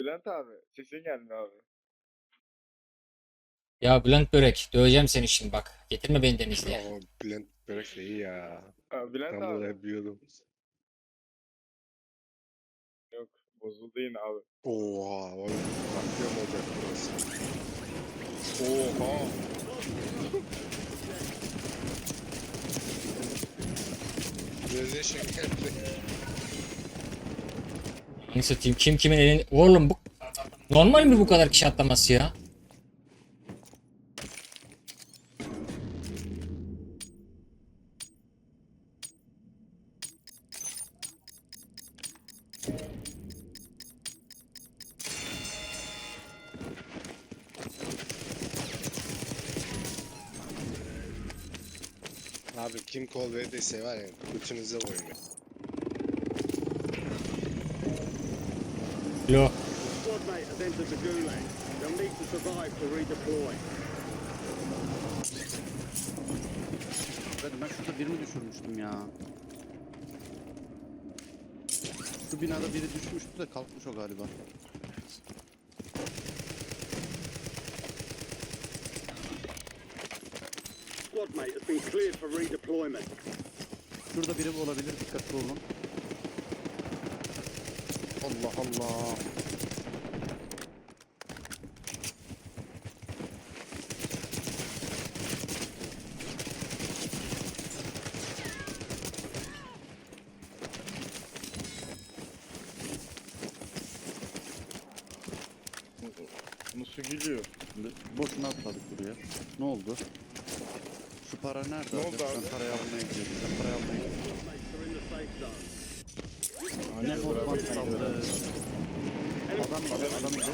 Bülent abi sesin geldi abi. Ya Bülent Börek döveceğim seni şimdi bak. Getirme beni Denizli'ye. Aa, Bülent Börek de iyi ya. Aa, Bülent Ben abi. hep biliyordum. Yok bozuldu yine abi. Oha vay. Katliam olacak burası. Oha. Gözde şekerli. Anı satayım kim kimin elini... Oğlum bu... Normal mi bu kadar kişi atlaması ya? Abi kim kol verdiyse var ya götünüze oynuyor. Redeploy. Ben, ben şurada birini düşürmüştüm ya. Şu binada biri düşmüştü de kalkmış o galiba. Squad mate has been cleared for redeployment. Şurada biri olabilir dikkatli olun. Allah Allah. Nasıl gülüyor? Şimdi boşuna atladık buraya. Ne oldu? Şu para nerede? Ne abi? oldu Ben abi? parayı almaya gidiyorum. Ben parayı almaya gidiyorum. Mates are in the safe zone. Ne Osman saldı. Adam indi, adam indi.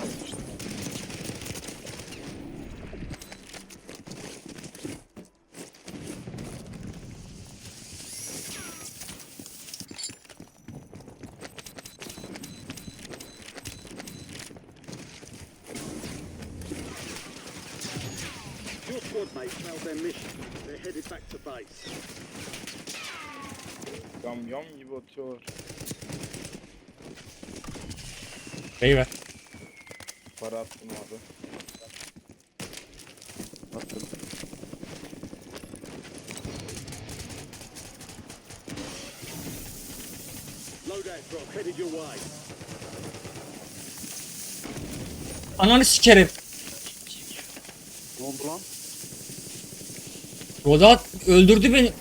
Your squad mates failed their mission. They're headed back to base. Yam yam gibi atıyorlar. Bey ver. Para attım abi. Attım. Ananı sikerim. Ne oldu lan? Rodat öldürdü beni.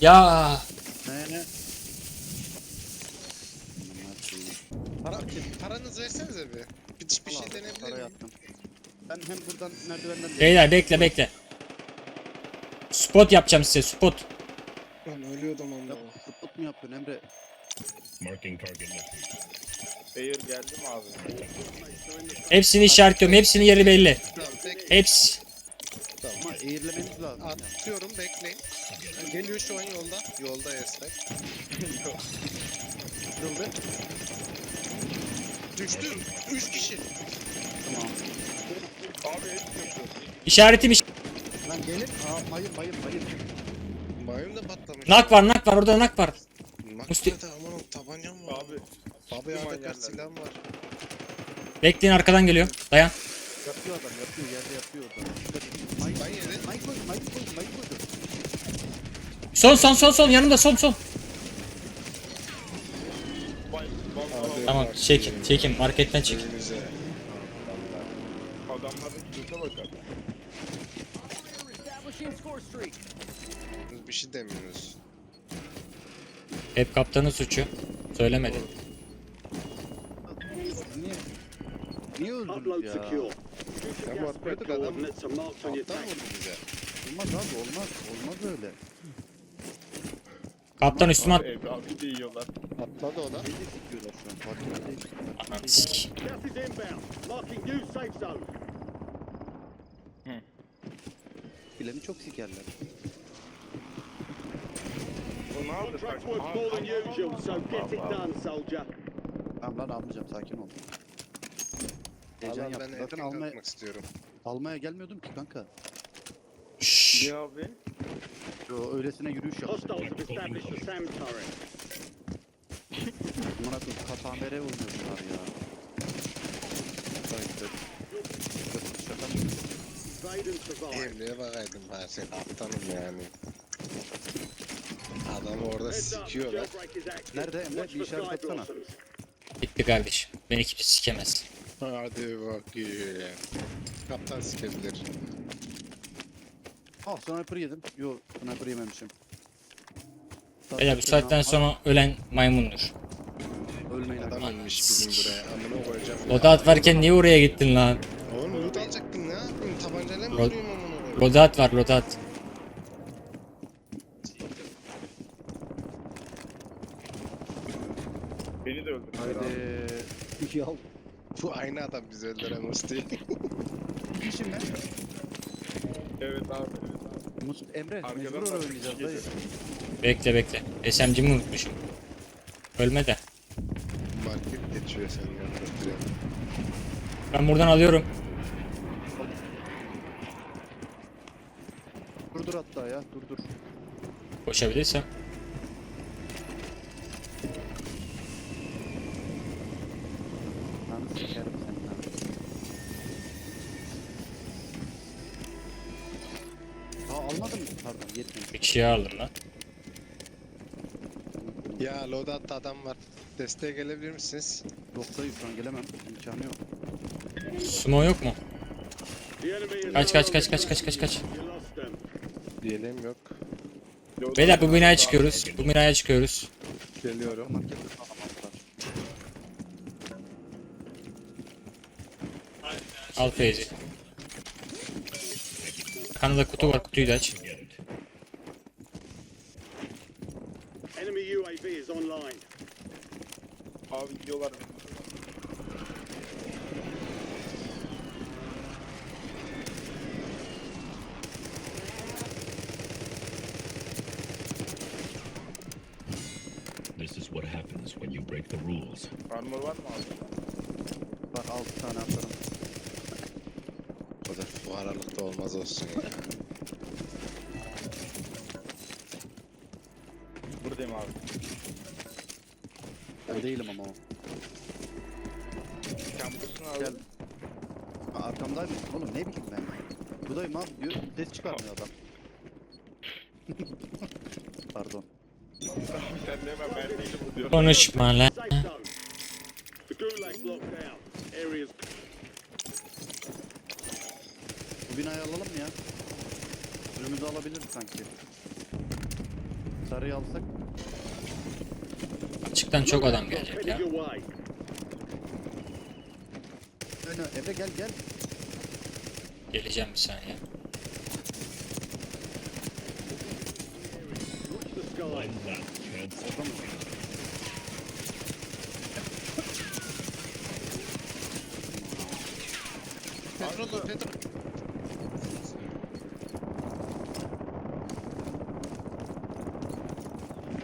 Ya Ne ne? Aman Allah'ım. Para, paranızı versenize bir. Bir, bir şey miyim? attım. Ben hem buradan merdivenden de beyler bekle bekle. Spot yapacağım size spot. Ben ölüyordum ama. Yap, Zıplık mı yapıyorsun Emre? Air geldi mi abi? Hepsini işaretliyorum. Hepsinin yeri belli. Tamam. Hepsi. Ama eğirlemeniz lazım. Atıyorum bekleyin. Geliyor şu an yolda. Yolda Estek. Kırıldı. Düştü. Üç kişi. Tamam. Abi kötü. İşaretim iş. Lan gelin. Aa, bayır bayır bayır. Mayım da patlamış. Nak var nak var orada nak var. Nak Musti- nerede? Aman tabancam var. Abi. Abi sıktım ADK yerden. silahım var. Bekleyin arkadan geliyor. Dayan. Yatıyor adam yatıyor yerde Ben yedim. mayı koy mayı koy mayı koy. Son son son son yanımda son son. Bay, bam, Abi. bam. Tamam çekin çekin marketten çek. Önümüze. Adamların bakar. Bir şey demiyoruz. Hep kaptanın suçu. Söylemedi. Niye? Niye öldürdük ya? bu atmadık adam. vurdu bize. Olmaz abi olmaz. Olmaz öyle. Kaptan üstüme at. Abi abi de yiyorlar. Atladı o da. Beni sikiyorlar şu an. Farkında değil. Ananı sik. Gas is inbound. Marking new safe zone. Bileni çok sikerler. Contract aha, more than usual, so get it done, soldier. Tamam lan almayacağım sakin ol. Heyecan Alan ben yaptım. Zaten etkin almaya, kalkmak istiyorum. almaya gelmiyordum ki kanka. Şşş. Yo, öylesine yürüyüş yaptım. Hostiles have established the SAM turret. Bana koyayım KPMR oynuyorlar ya. gitti. Şaka mı? Emre'ye bakaydım ben şey aptalım yani. Adamı orada sikiyorlar. Nerede Emre? Bir işaret atsana. Bitti kardeşim. Beni kimse sikemez. Hadi bakayım. Kaptan sikebilir. Ah sniper yedim. Yo sniper yememişim. Beyler bu saatten sonra ölen maymundur. Ölmeyin Adam ölmüş bizim buraya. Amına koyacağım. Loadout varken niye oraya gittin lan? Oğlum loot alacaktın ne yapayım? Tabancayla mı vuruyorum amına koyayım? Loadout var loadout. Beni de öldürdü. Haydi. Ya Bu aynı adam bizi öldüren Musti. kişi mi? Evet abi. Evet abi. Emre Arkadan mecbur oraya oynayacağız dayı. Bekle bekle. SMG'mi unutmuşum. Ölme de. Yanında. Ben buradan alıyorum. Dur dur hatta ya dur dur. Koşabilirsem. Lan sikerim seni lan. Aa almadım mı? Pardon yetmemiş. Bir kişiyi aldım lan. Ya loadout'ta adam var. Desteğe gelebilir misiniz? Yok dayı şu an gelemem. İmkanı yok. Sumo yok mu? Kaç kaç kaç kaç kaç kaç kaç. Diyelim yok. Beyler bu binaya çıkıyoruz. Bu binaya çıkıyoruz. Geliyorum. Al Feyzi. Kanada kutu var. Kutuyu da aç. Enemy UAV is online. Abi gidiyorlar. This is what happens when you break the rules. Armor var mı abi? Bak 6 tane atarım. O da fuharalık da olmaz olsun ya. Buradayım abi. Ben değilim ama o. Kampüsün abi. Gel. Aa, Arkamdaymış. Oğlum ne bileyim ben. Budayım abi diyor. Ses çıkarmıyor adam. Pardon. Sen de hemen ben değilim bu diyor. Konuşma lan. Bu binayı alalım mı ya? Önümüzü alabiliriz sanki. Sarıyı alsak. Açıktan çok adam gelecek ya. Öne, Emre gel gel. Geleceğim bir saniye. Watch the sky. One last chance. Orada mı? Petro dur Petro.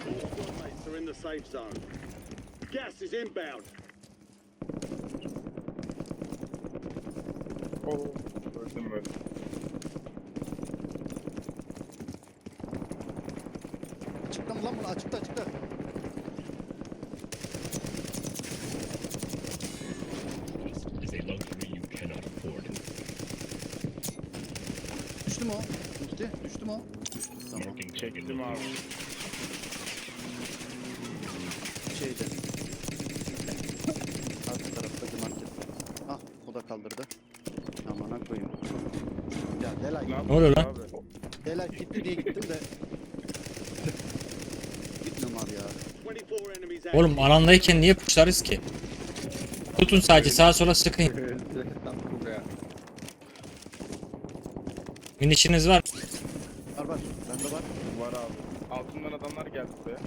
All squad mates are in the safe zone. Gas is inbound. Oo. Öldüm öldüm. Açıkta mı lan bunu? Açıkta açıkta. This is a luxury you cannot afford. Düştü mü o? Musti düştü mü o? Tamam. Çektim abi. Şeyde. Arka taraftaki market. Ah o da kaldırdı. Amına koyayım. Ya Delay. Ne oluyor lan? Delay gitti diye gittim de. Abi ya. 24 enemies active. Oğlum alandayken niye puşlarız ki? Tutun sadece sağa sola sıkın. Minişiniz var. Var var. Bende var. Var abi. Altından adamlar geldi buraya.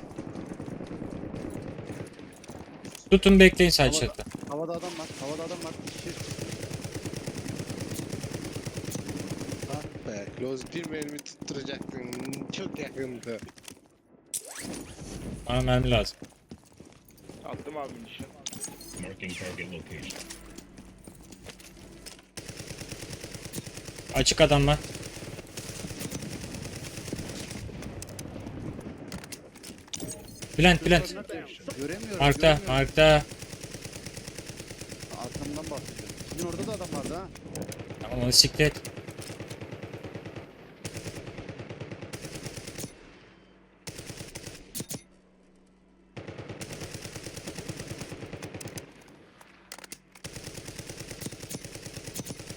Tutun bekleyin sadece. Havada, havada adam var. Havada adam var. Bir kişi. Ah be. Close bir mermi tutturacaktın. Çok yakındı. Bana mermi lazım. Attım abi nişan. Marking target location. Açık adam var. Bülent Bülent. Göremiyorum. Markta göremiyorum. markta. Arkamdan bahsediyorum. Sizin orada da adam vardı ha. Tamam onu siktir et. Sol a- sıkın. Get him towards to the safe zone. No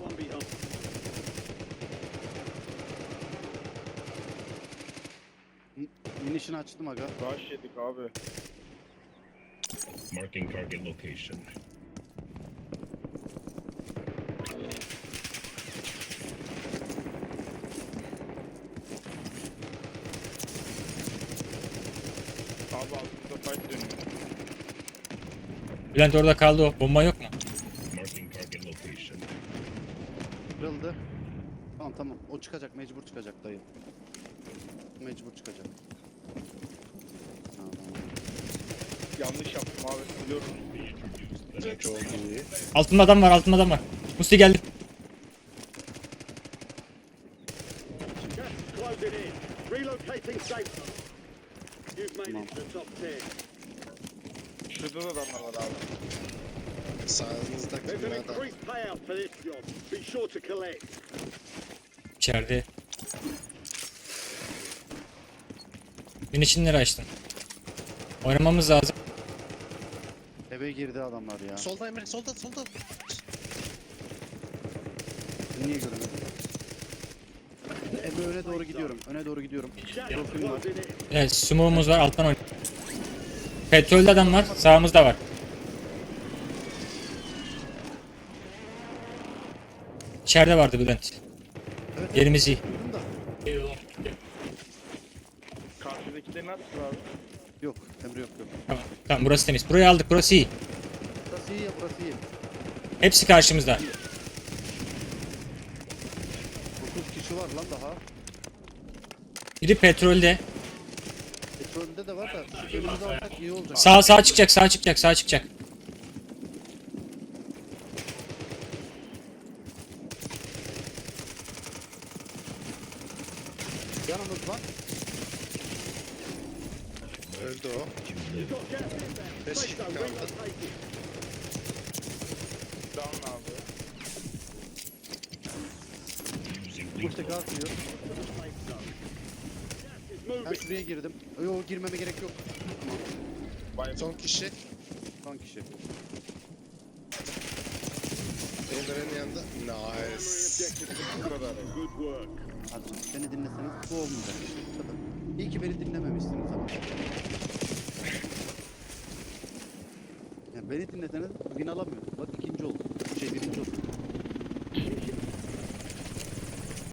one behind. Minişini açtım aga. Rush yedik abi. Marking target location. Abi altında fight dönüyor. Bülent orada kaldı o. Bomba yok mu? Kırıldı. Tamam tamam. O çıkacak. Mecbur çıkacak dayı. Mecbur çıkacak. Tamam. Yanlış yaptım abi. Biliyorum. Çok iyi. Altında adam var altında adam var. Musti geldi. Relocating safe 10. Şurada da adamlar var abi. Sağınızdaki There's an binada. increased payout for this job. Be sure to collect. İçeride. Gün içinleri açtım. Oynamamız lazım. Eve girdi adamlar ya. Solda Emre solda solda. Niye görmedim? Emre öne doğru gidiyorum. Öne doğru gidiyorum. Profil var. Evet smoke'umuz var alttan oyn. Petrolde adam var. Sağımızda var. İçeride vardı Bülent. Evet, Yerimiz iyi. duydum da. Karşıdakileri ne yaptın abi? Yok. Emre yok yok. Tamam, tamam burası temiz. Burayı aldık burası iyi. Burası iyi ya burası iyi. Hepsi karşımızda. 9 kişi var lan daha. Biri petrolde. Petrolde de var da şu önümüzü alsak iyi olacak. Sağ sağ çıkacak sağ çıkacak sağ çıkacak. Yanımız var. Öldü o. Beş kişi kaldı. Down abi. Lethal. gaz yiyor. Ben şuraya girdim. Yok girmeme gerek yok. Son kişi. Son kişi. Emre'nin yanında. Nice. bu kadar. Good work. Hadi beni dinleseniz bu olmayacak işte bu kadar. İyi ki beni dinlememişsiniz ama. Ya beni dinleseniz win oldum.